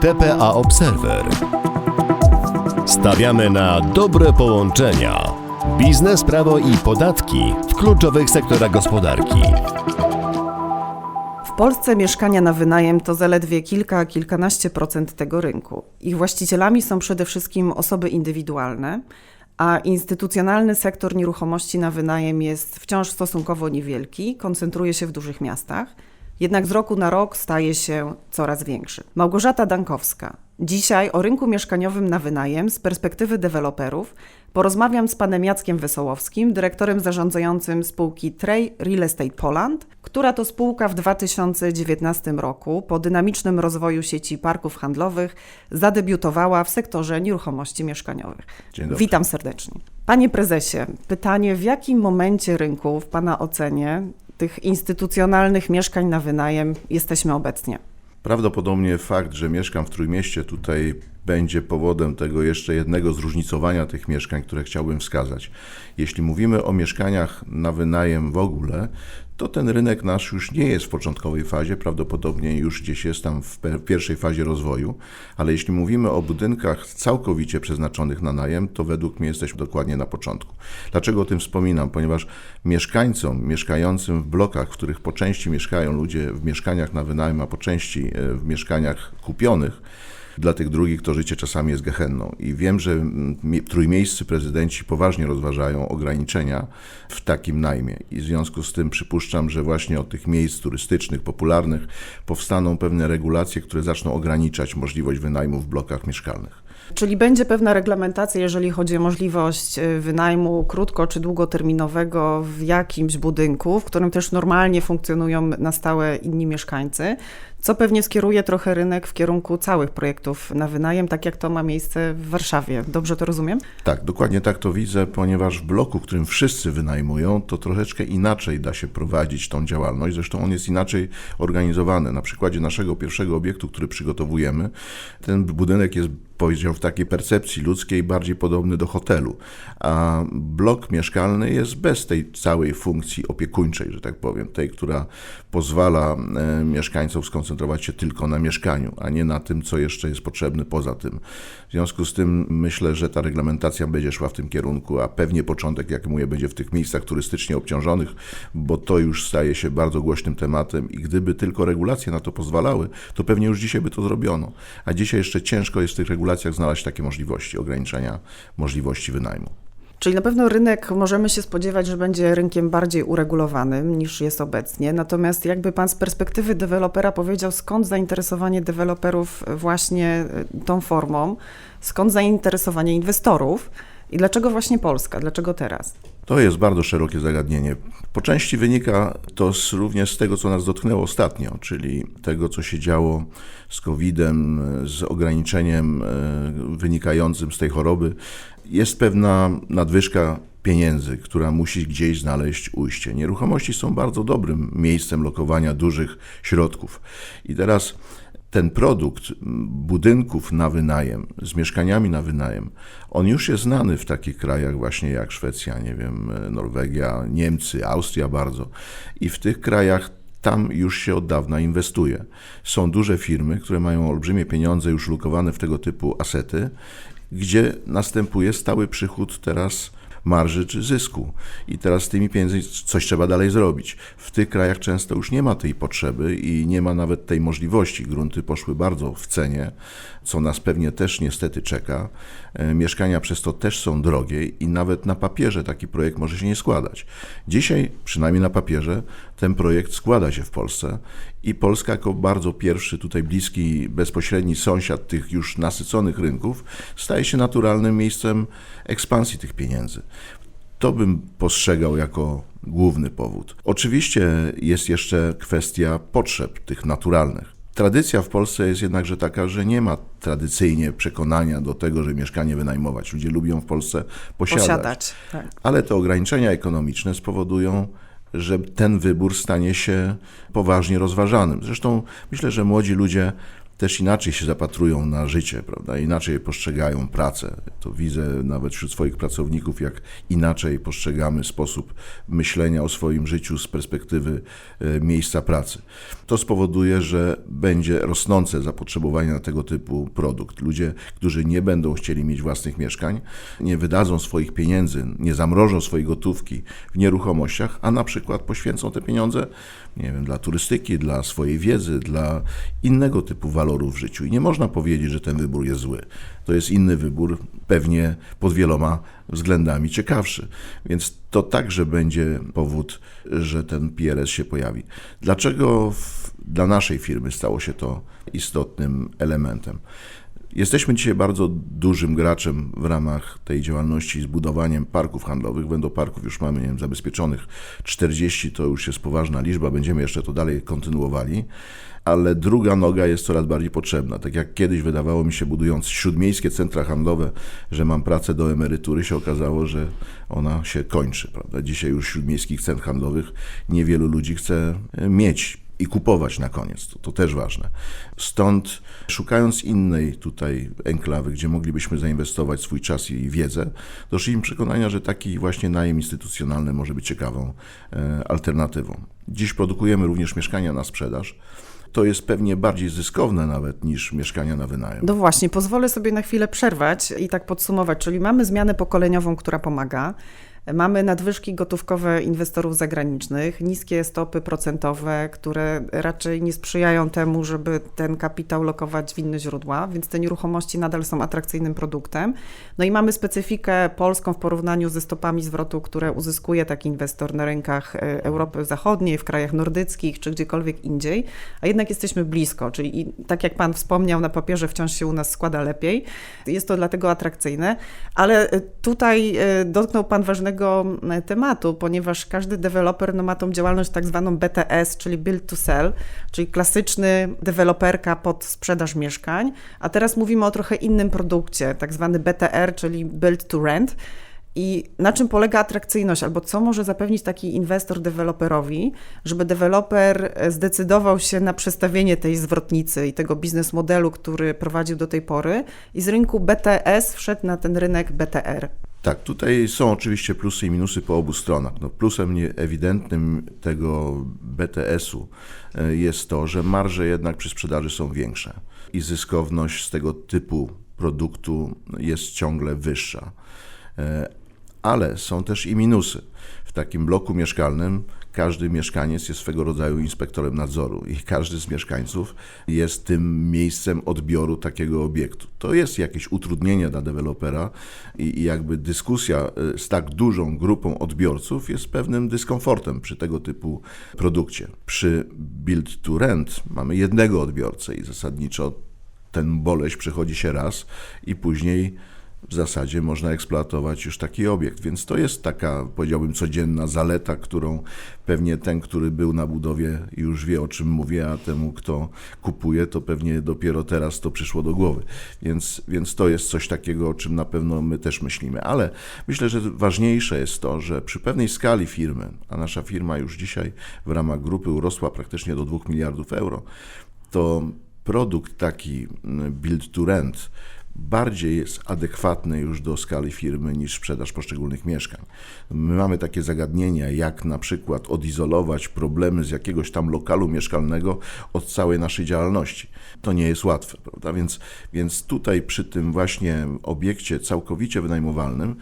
TPA Observer. Stawiamy na dobre połączenia. Biznes, prawo i podatki w kluczowych sektorach gospodarki. W Polsce mieszkania na wynajem to zaledwie kilka, kilkanaście procent tego rynku. Ich właścicielami są przede wszystkim osoby indywidualne, a instytucjonalny sektor nieruchomości na wynajem jest wciąż stosunkowo niewielki, koncentruje się w dużych miastach, jednak z roku na rok staje się coraz większy. Małgorzata Dankowska. Dzisiaj o rynku mieszkaniowym na wynajem z perspektywy deweloperów porozmawiam z panem Jackiem Wesołowskim, dyrektorem zarządzającym spółki Trej Real Estate Poland, która to spółka w 2019 roku po dynamicznym rozwoju sieci parków handlowych zadebiutowała w sektorze nieruchomości mieszkaniowych. Dzień dobry. Witam serdecznie. Panie prezesie, pytanie, w jakim momencie rynku w pana ocenie tych instytucjonalnych mieszkań na wynajem jesteśmy obecnie? Prawdopodobnie fakt, że mieszkam w Trójmieście tutaj będzie powodem tego jeszcze jednego zróżnicowania tych mieszkań, które chciałbym wskazać. Jeśli mówimy o mieszkaniach na wynajem w ogóle, to ten rynek nasz już nie jest w początkowej fazie, prawdopodobnie już gdzieś jest tam w pierwszej fazie rozwoju, ale jeśli mówimy o budynkach całkowicie przeznaczonych na najem, to według mnie jesteśmy dokładnie na początku. Dlaczego o tym wspominam? Ponieważ mieszkańcom mieszkającym w blokach, w których po części mieszkają ludzie w mieszkaniach na wynajem, a po części e, w mieszkaniach kupionych, dla tych drugich to życie czasami jest gehenną. I wiem, że mm, mi- trójmiejscy prezydenci poważnie rozważają ograniczenia w takim najmie. I w związku z tym przypuszczam, że właśnie od tych miejsc turystycznych, popularnych powstaną pewne regulacje, które zaczną ograniczać możliwość wynajmu w blokach mieszkalnych. Czyli będzie pewna reglamentacja, jeżeli chodzi o możliwość y, wynajmu krótko czy długoterminowego w jakimś budynku, w którym też normalnie funkcjonują na stałe inni mieszkańcy, co pewnie skieruje trochę rynek w kierunku całych projektów na wynajem, tak jak to ma miejsce w Warszawie. Dobrze to rozumiem? Tak, dokładnie tak to widzę, ponieważ w bloku, w którym wszyscy wynajmują, to troszeczkę inaczej da się prowadzić tą działalność. Zresztą on jest inaczej organizowany. Na przykładzie naszego pierwszego obiektu, który przygotowujemy, ten budynek jest powiedział w takiej percepcji ludzkiej bardziej podobny do hotelu, a blok mieszkalny jest bez tej całej funkcji opiekuńczej, że tak powiem, tej, która pozwala e, mieszkańcom skoncentrować się tylko na mieszkaniu, a nie na tym, co jeszcze jest potrzebne poza tym. W związku z tym myślę, że ta reglamentacja będzie szła w tym kierunku, a pewnie początek, jak mówię, będzie w tych miejscach turystycznie obciążonych, bo to już staje się bardzo głośnym tematem i gdyby tylko regulacje na to pozwalały, to pewnie już dzisiaj by to zrobiono. A dzisiaj jeszcze ciężko jest tych regulacjach znaleźć takie możliwości ograniczenia możliwości wynajmu. Czyli na pewno rynek możemy się spodziewać, że będzie rynkiem bardziej uregulowanym niż jest obecnie. Natomiast jakby pan z perspektywy dewelopera powiedział, skąd zainteresowanie deweloperów właśnie y, tą formą, skąd zainteresowanie inwestorów i dlaczego właśnie Polska, dlaczego teraz? To jest bardzo szerokie zagadnienie. Po części wynika to z, również z tego, co nas dotknęło ostatnio, czyli tego, co się działo z COVID-em, z ograniczeniem e, wynikającym z tej choroby. Jest pewna nadwyżka pieniędzy, która musi gdzieś znaleźć ujście. Nieruchomości są bardzo dobrym miejscem lokowania dużych środków. I teraz ten produkt budynków na wynajem, z mieszkaniami na wynajem, on już jest znany w takich krajach właśnie jak Szwecja, nie wiem, Norwegia, Niemcy, Austria bardzo. I w tych krajach tam już się od dawna inwestuje. Są duże firmy, które mają olbrzymie pieniądze już lukowane w tego typu asety, gdzie następuje stały przychód teraz marży czy zysku. I teraz z tymi pieniędzmi coś trzeba dalej zrobić. W tych krajach często już nie ma tej potrzeby i nie ma nawet tej możliwości. Grunty poszły bardzo w cenie, co nas pewnie też niestety czeka. E, Mieszkania przez to też są drogie i nawet na papierze taki projekt może się nie składać. Dzisiaj, przynajmniej na papierze, ten projekt składa się w Polsce i Polska jako bardzo pierwszy tutaj bliski, bezpośredni sąsiad tych już nasyconych rynków staje się naturalnym miejscem ekspansji tych pieniędzy. To bym postrzegał jako główny powód. Oczywiście jest jeszcze kwestia potrzeb tych naturalnych. Tradycja w Polsce jest jednakże taka, że nie ma tradycyjnie przekonania do tego, że mieszkanie wynajmować. Ludzie lubią w Polsce posiadać. Posiadać. Tak. Ale te ograniczenia ekonomiczne spowodują, że ten wybór stanie się poważnie rozważanym. Zresztą myślę, że młodzi ludzie też inaczej się zapatrują na życie, prawda? Inaczej postrzegają pracę. To widzę nawet wśród swoich pracowników, jak inaczej postrzegamy sposób myślenia o swoim życiu z perspektywy e, miejsca pracy. To spowoduje, że będzie rosnące zapotrzebowanie na tego typu produkt. Ludzie, którzy nie będą chcieli mieć własnych mieszkań, nie wydadzą swoich pieniędzy, nie zamrożą swojej gotówki w nieruchomościach, a na przykład poświęcą te pieniądze, nie wiem, dla turystyki, dla swojej wiedzy, dla innego typu walorów w życiu. I nie można powiedzieć, że ten wybór jest zły. To jest inny wybór, pewnie pod wieloma względami ciekawszy. Więc to także będzie powód, że ten PRS się pojawi. Dlaczego w, dla naszej firmy stało się to istotnym elementem? Jesteśmy dzisiaj bardzo dużym graczem w ramach tej działalności z budowaniem parków handlowych. Wędoparków już mamy nie wiem, zabezpieczonych 40, to już jest poważna liczba, będziemy jeszcze to dalej kontynuowali. Ale druga noga jest coraz bardziej potrzebna. Tak jak kiedyś wydawało mi się, budując śródmiejskie centra handlowe, że mam pracę do emerytury, się okazało, że ona się kończy. Prawda? Dzisiaj już śródmiejskich centr handlowych niewielu ludzi chce mieć i kupować na koniec. To, to też ważne. Stąd szukając innej tutaj enklawy, gdzie moglibyśmy zainwestować swój czas i wiedzę, doszliśmy przekonania, że taki właśnie najem instytucjonalny może być ciekawą e, alternatywą. Dziś produkujemy również mieszkania na sprzedaż. To jest pewnie bardziej zyskowne nawet niż mieszkania na wynajem. No właśnie, pozwolę sobie na chwilę przerwać i tak podsumować. Czyli mamy zmianę pokoleniową, która pomaga. Mamy nadwyżki gotówkowe inwestorów zagranicznych, niskie stopy procentowe, które raczej nie sprzyjają temu, żeby ten kapitał lokować w inne źródła, więc te nieruchomości nadal są atrakcyjnym produktem. No i mamy specyfikę polską w porównaniu ze stopami zwrotu, które uzyskuje taki inwestor na rynkach e, Europy Zachodniej, w krajach nordyckich czy gdziekolwiek indziej, a jednak jesteśmy blisko, czyli tak jak Pan wspomniał, na papierze wciąż się u nas składa lepiej. Jest to dlatego atrakcyjne, ale e, tutaj e, dotknął Pan ważnego tematu, ponieważ każdy deweloper no, ma tą działalność tak zwaną BTS, czyli Build to Sell, czyli klasyczny deweloperka pod sprzedaż mieszkań, a teraz mówimy o trochę innym produkcie, tak zwany BTR, czyli Build to Rent. I na czym polega atrakcyjność, albo co może zapewnić taki inwestor deweloperowi, żeby deweloper zdecydował się na przestawienie tej zwrotnicy i tego biznes modelu, który prowadził do tej pory, i z rynku BTS wszedł na ten rynek BTR. Tak, tutaj są oczywiście plusy i minusy po obu stronach. No, plusem ewidentnym tego BTS-u e, jest to, że marże jednak przy sprzedaży są większe i zyskowność z tego typu produktu jest ciągle wyższa. E, ale są też i minusy. W takim bloku mieszkalnym każdy mieszkaniec jest swego rodzaju inspektorem nadzoru i każdy z mieszkańców jest tym miejscem odbioru takiego obiektu. To jest jakieś utrudnienie dla dewelopera i, jakby dyskusja y, z tak dużą grupą odbiorców jest pewnym dyskomfortem przy tego typu produkcie. Przy build to rent mamy jednego odbiorcę i zasadniczo ten boleść przechodzi się raz i później w zasadzie można eksploatować już taki obiekt. Więc to jest taka, powiedziałbym, codzienna zaleta, którą pewnie ten, który był na budowie, już wie o czym mówię, a temu, kto kupuje, to pewnie dopiero teraz to przyszło do głowy. Więc, więc to jest coś takiego, o czym na pewno my też myślimy. Ale myślę, że ważniejsze jest to, że przy pewnej skali firmy, a nasza firma już dzisiaj w ramach grupy urosła praktycznie do 2 miliardów euro, to produkt taki mm, build to rent bardziej jest adekwatny już do skali firmy niż sprzedaż poszczególnych mieszkań. My mamy takie zagadnienia, jak na przykład odizolować problemy z jakiegoś tam lokalu mieszkalnego od całej naszej działalności. To nie jest łatwe, prawda? Więc, więc tutaj przy tym właśnie obiekcie całkowicie wynajmowalnym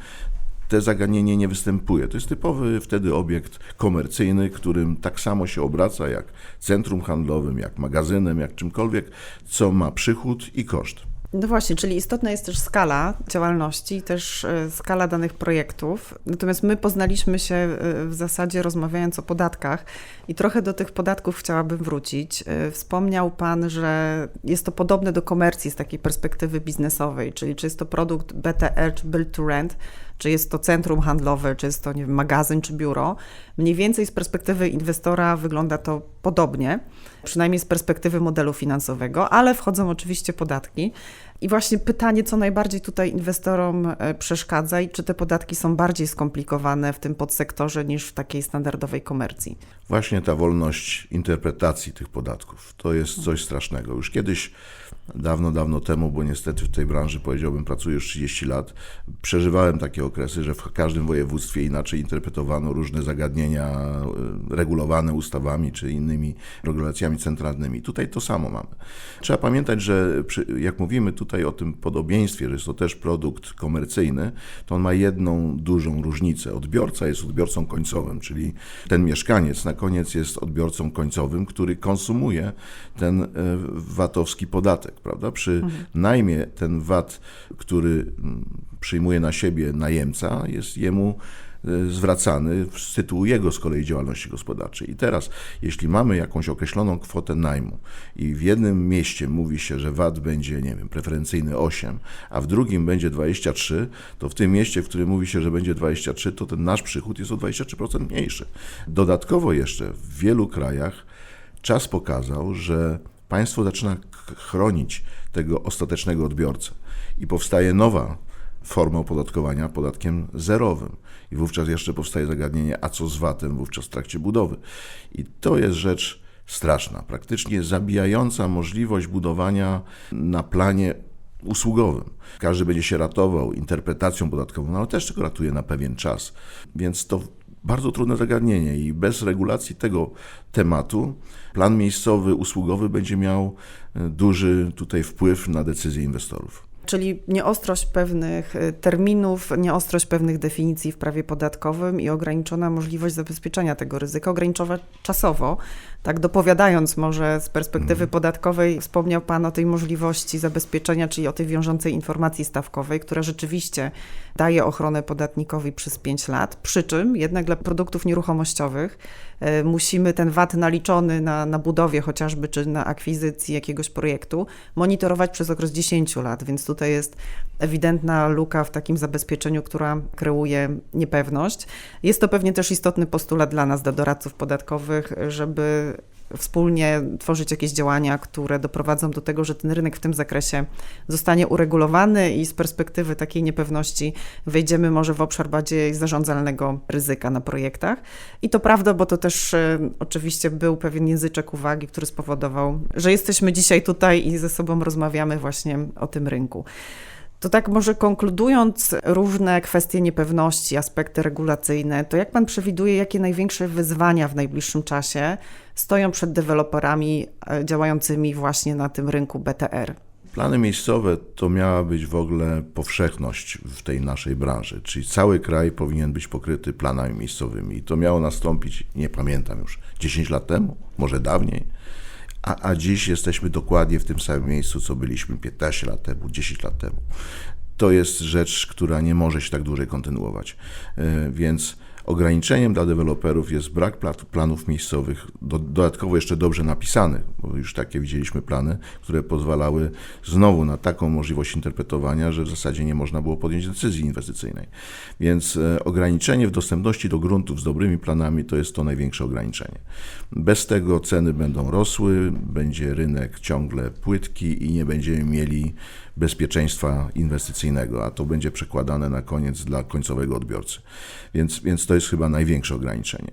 te zagadnienie nie występuje. To jest typowy wtedy obiekt komercyjny, którym tak samo się obraca jak centrum handlowym, jak magazynem, jak czymkolwiek, co ma przychód i koszt. No właśnie, czyli istotna jest też skala działalności, też e, skala danych projektów. Natomiast my poznaliśmy się e, w zasadzie rozmawiając o podatkach i trochę do tych podatków chciałabym wrócić. E, wspomniał Pan, że jest to podobne do komercji z takiej perspektywy biznesowej, czyli czy jest to produkt BTR czy Build to Rent, czy jest to centrum handlowe, czy jest to nie wiem, magazyn czy biuro. Mniej więcej z perspektywy inwestora wygląda to podobnie, przynajmniej z perspektywy modelu finansowego, ale wchodzą oczywiście podatki. I właśnie pytanie, co najbardziej tutaj inwestorom e, przeszkadza i czy te podatki są bardziej skomplikowane w tym podsektorze niż w takiej standardowej komercji? Właśnie ta wolność interpretacji tych podatków to jest coś strasznego. Już kiedyś dawno, dawno temu, bo niestety w tej branży, powiedziałbym, pracuję już 30 lat, przeżywałem takie okresy, że w każdym województwie inaczej interpretowano różne zagadnienia y, regulowane ustawami czy innymi regulacjami centralnymi. Tutaj to samo mamy. Trzeba pamiętać, że przy, jak mówimy tutaj o tym podobieństwie, że jest to też produkt komercyjny, to on ma jedną dużą różnicę. Odbiorca jest odbiorcą końcowym, czyli ten mieszkaniec na koniec jest odbiorcą końcowym, który konsumuje ten e, VAT-owski podatek, prawda? Przy najmie ten VAT, który mm, przyjmuje na siebie najemca, jest jemu e, zwracany z tytułu jego z kolei działalności gospodarczej. I teraz, jeśli mamy jakąś określoną kwotę najmu i w jednym mieście mówi się, że VAT będzie, nie wiem, preferencyjny 8, a w drugim będzie 23, to w tym mieście, w którym mówi się, że będzie 23, to ten nasz przychód jest o 23% mniejszy. Dodatkowo jeszcze w wielu krajach czas pokazał, że państwo zaczyna chronić tego ostatecznego odbiorcę i powstaje nowa forma opodatkowania podatkiem zerowym. I wówczas jeszcze powstaje zagadnienie, a co z VAT-em wówczas w trakcie budowy. I to jest rzecz straszna, praktycznie zabijająca możliwość budowania na planie usługowym. Każdy będzie się ratował interpretacją podatkową, no ale też tylko ratuje na pewien czas. Więc to bardzo trudne zagadnienie i bez regulacji tego tematu plan miejscowy usługowy będzie miał e, duży tutaj wpływ na decyzje inwestorów. Czyli nieostrość pewnych y, terminów, nieostrość pewnych definicji w prawie podatkowym i ograniczona możliwość zabezpieczenia tego ryzyka, ograniczona czasowo. Tak dopowiadając może z perspektywy podatkowej, wspomniał Pan o tej możliwości zabezpieczenia, czyli o tej wiążącej informacji stawkowej, która rzeczywiście daje ochronę podatnikowi przez 5 lat, przy czym jednak dla produktów nieruchomościowych y, musimy ten VAT naliczony na, na budowie chociażby, czy na akwizycji jakiegoś projektu monitorować przez okres 10 lat, więc tutaj jest ewidentna luka w takim zabezpieczeniu, która kreuje niepewność. Jest to pewnie też istotny postulat dla nas, dla doradców podatkowych, żeby wspólnie tworzyć jakieś działania, które doprowadzą do tego, że ten rynek w tym zakresie zostanie uregulowany i z perspektywy takiej niepewności wejdziemy może w obszar bardziej zarządzalnego ryzyka na projektach. I to prawda, bo to też e, oczywiście był pewien języczek uwagi, który spowodował, że jesteśmy dzisiaj tutaj i ze sobą rozmawiamy właśnie o tym rynku. To tak może konkludując różne kwestie niepewności, aspekty regulacyjne, to jak Pan przewiduje, jakie największe wyzwania w najbliższym czasie stoją przed deweloperami e, działającymi właśnie na tym rynku BTR? Plany miejscowe to miała być w ogóle powszechność w tej naszej branży, czyli cały kraj powinien być pokryty planami miejscowymi. I to miało nastąpić, nie pamiętam już, 10 lat temu, może dawniej. A, a dziś jesteśmy dokładnie w tym samym miejscu, co byliśmy 15 lat temu, 10 lat temu. To jest rzecz, która nie może się tak dłużej kontynuować. E, Więc ograniczeniem dla deweloperów jest brak pla- planów miejscowych, do, dodatkowo jeszcze dobrze napisanych, bo już takie widzieliśmy plany, które pozwalały znowu na taką możliwość interpretowania, że w zasadzie nie można było podjąć decyzji inwestycyjnej. Więc e, ograniczenie w dostępności do gruntów z dobrymi planami to jest to największe ograniczenie. Bez tego ceny będą rosły, będzie rynek ciągle płytki i nie będziemy mieli bezpieczeństwa inwestycyjnego, a to będzie przekładane na koniec dla końcowego odbiorcy. Więc, więc to jest chyba największe ograniczenie.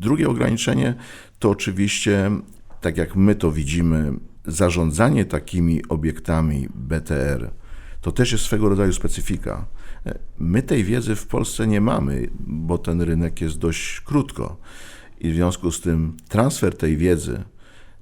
Drugie ograniczenie to oczywiście, tak jak my to widzimy, zarządzanie takimi obiektami BTR to też jest swego rodzaju specyfika. My tej wiedzy w Polsce nie mamy, bo ten rynek jest dość krótko. I w związku z tym transfer tej wiedzy,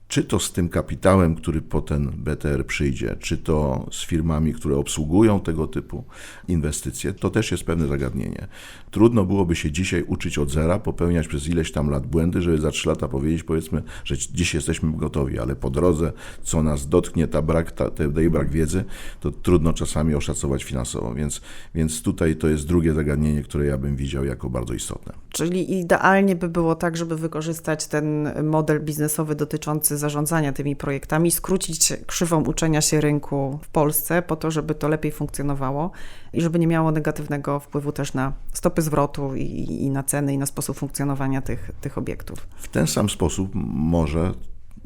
czy to z tym kapitałem, który po ten BTR przyjdzie, czy to z firmami, które obsługują tego typu inwestycje, to też jest pewne zagadnienie. Trudno byłoby się dzisiaj uczyć od zera, popełniać przez ileś tam lat błędy, żeby za trzy lata powiedzieć, powiedzmy, że dziś jesteśmy gotowi, ale po drodze, co nas dotknie, ta brak, ta, ten brak wiedzy, to trudno czasami oszacować finansowo. Więc, więc tutaj to jest drugie zagadnienie, które ja bym widział jako bardzo istotne. Czyli idealnie by było tak, żeby wykorzystać ten model biznesowy dotyczący zarządzania tymi projektami, skrócić krzywą uczenia się rynku w Polsce, po to, żeby to lepiej funkcjonowało i żeby nie miało negatywnego wpływu też na stopy zwrotu i, i na ceny, i na sposób funkcjonowania tych, tych obiektów. W ten sam sposób może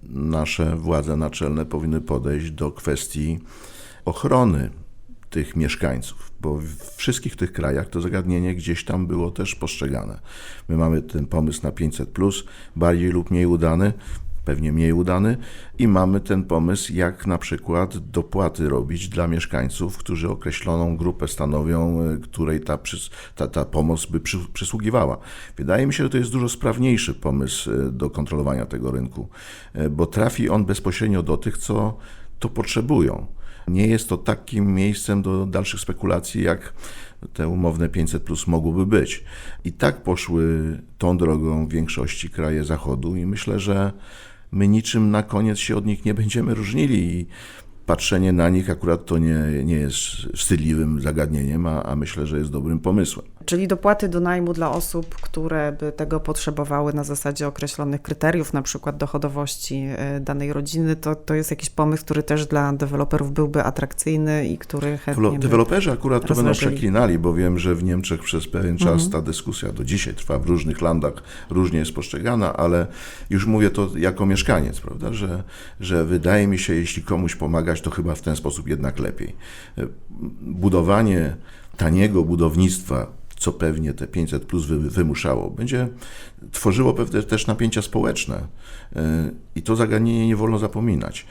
nasze władze naczelne powinny podejść do kwestii ochrony tych mieszkańców, bo w wszystkich tych krajach to zagadnienie gdzieś tam było też postrzegane. My mamy ten pomysł na 500, bardziej lub mniej udany. Pewnie mniej udany i mamy ten pomysł, jak na przykład dopłaty robić dla mieszkańców, którzy określoną grupę stanowią, y, której ta, ta, ta pomoc by przy, przysługiwała. Wydaje mi się, że to jest dużo sprawniejszy pomysł y, do kontrolowania tego rynku, y, bo trafi on bezpośrednio do tych, co to potrzebują. Nie jest to takim miejscem do dalszych spekulacji, jak te umowne 500 plus mogłoby być. I tak poszły tą drogą w większości kraje Zachodu i myślę, że my niczym na koniec się od nich nie będziemy różnili i patrzenie na nich akurat to nie, nie jest wstydliwym zagadnieniem, a, a myślę, że jest dobrym pomysłem. Czyli dopłaty do najmu dla osób, które by tego potrzebowały na zasadzie określonych kryteriów, na przykład dochodowości e, danej rodziny, to, to jest jakiś pomysł, który też dla deweloperów byłby atrakcyjny i który chętnie. Deweloperzy akurat to będą przeklinali, bo wiem, że w Niemczech przez pewien czas ta dyskusja do dzisiaj trwa w różnych landach, różnie jest postrzegana, ale już mówię to jako mieszkaniec, prawda, że, że wydaje mi się, jeśli komuś pomagać, to chyba w ten sposób jednak lepiej. E, Budowanie taniego budownictwa, co pewnie te 500 plus wy, wymuszało, będzie tworzyło pewne też napięcia społeczne E, i to zagadnienie nie wolno zapominać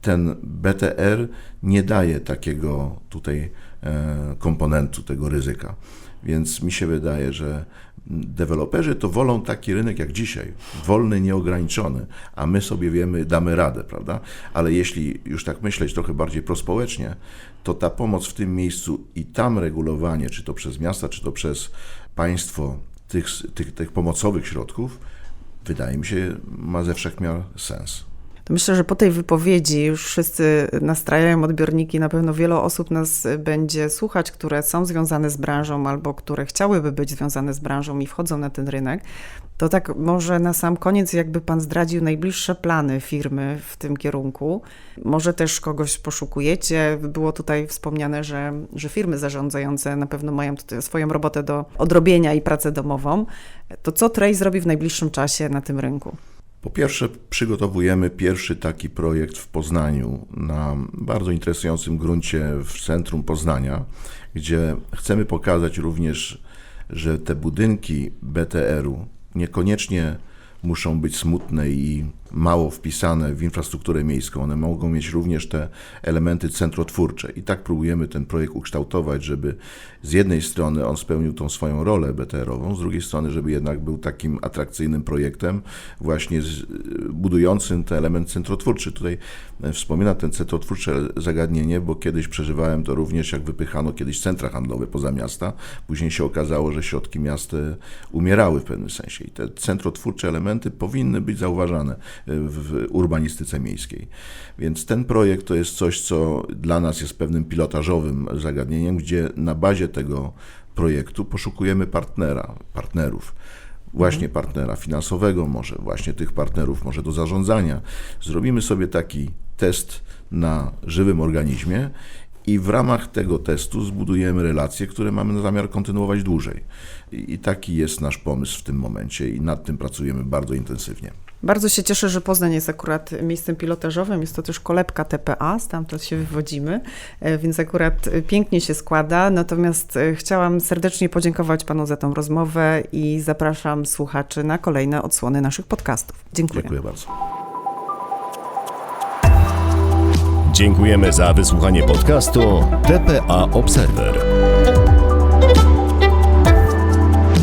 ten BTR nie daje takiego tutaj e, komponentu, tego ryzyka. Więc mi się wydaje, że deweloperzy to wolą taki rynek jak dzisiaj, wolny, nieograniczony, a my sobie wiemy, damy radę, prawda? Ale jeśli już tak myśleć trochę bardziej prospołecznie, to ta pomoc w tym miejscu i tam regulowanie, czy to przez miasta, czy to przez państwo tych, tych, tych pomocowych środków, wydaje mi się, ma ze wszechmiar sens. To myślę, że po tej wypowiedzi już wszyscy nastrajają odbiorniki. Na pewno wiele osób nas będzie słuchać, które są związane z branżą albo które chciałyby być związane z branżą i wchodzą na ten rynek. To tak może na sam koniec, jakby Pan zdradził najbliższe plany firmy w tym kierunku. Może też kogoś poszukujecie. Było tutaj wspomniane, że, że firmy zarządzające na pewno mają tutaj swoją robotę do odrobienia i pracę domową. To co Trace zrobi w najbliższym czasie na tym rynku? Po pierwsze, przygotowujemy pierwszy taki projekt w Poznaniu na bardzo interesującym gruncie w centrum Poznania, gdzie chcemy pokazać również, że te budynki BTR-u niekoniecznie muszą być smutne i mało wpisane w infrastrukturę miejską. One mogą mieć również te elementy centrotwórcze. I tak próbujemy ten projekt ukształtować, żeby z jednej strony on spełnił tą swoją rolę BTR-ową, z drugiej strony, żeby jednak był takim atrakcyjnym projektem, właśnie z, budującym ten element centrotwórczy. Tutaj e, wspomina ten centrotwórcze zagadnienie, bo kiedyś przeżywałem to również, jak wypychano kiedyś centra handlowe poza miasta. Później się okazało, że środki miast e, umierały w pewnym sensie. I te centrotwórcze elementy powinny być zauważane w urbanistyce miejskiej. Więc ten projekt to jest coś, co dla nas jest pewnym pilotażowym zagadnieniem, gdzie na bazie tego projektu poszukujemy partnera, partnerów. Właśnie partnera finansowego, może właśnie tych partnerów, może do zarządzania. Zrobimy sobie taki test na żywym organizmie i w ramach tego testu zbudujemy relacje, które mamy zamiar kontynuować dłużej. I, I taki jest nasz pomysł w tym momencie i nad tym pracujemy bardzo intensywnie. Bardzo się cieszę, że Poznań jest akurat miejscem pilotażowym. Jest to też kolebka TPA, stamtąd się wywodzimy, e, więc akurat pięknie się składa. Natomiast e, chciałam serdecznie podziękować Panu za tą rozmowę i zapraszam słuchaczy na kolejne odsłony naszych podcastów. Dziękuję. Dziękuję bardzo. Dziękujemy za wysłuchanie podcastu TPA Observer.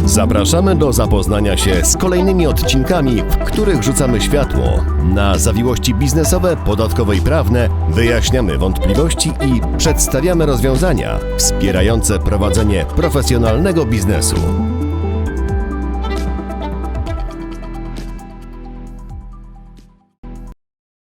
Zapraszamy do zapoznania się z kolejnymi odcinkami, w których rzucamy światło na zawiłości biznesowe, podatkowe i prawne, wyjaśniamy wątpliwości i przedstawiamy rozwiązania wspierające prowadzenie profesjonalnego biznesu.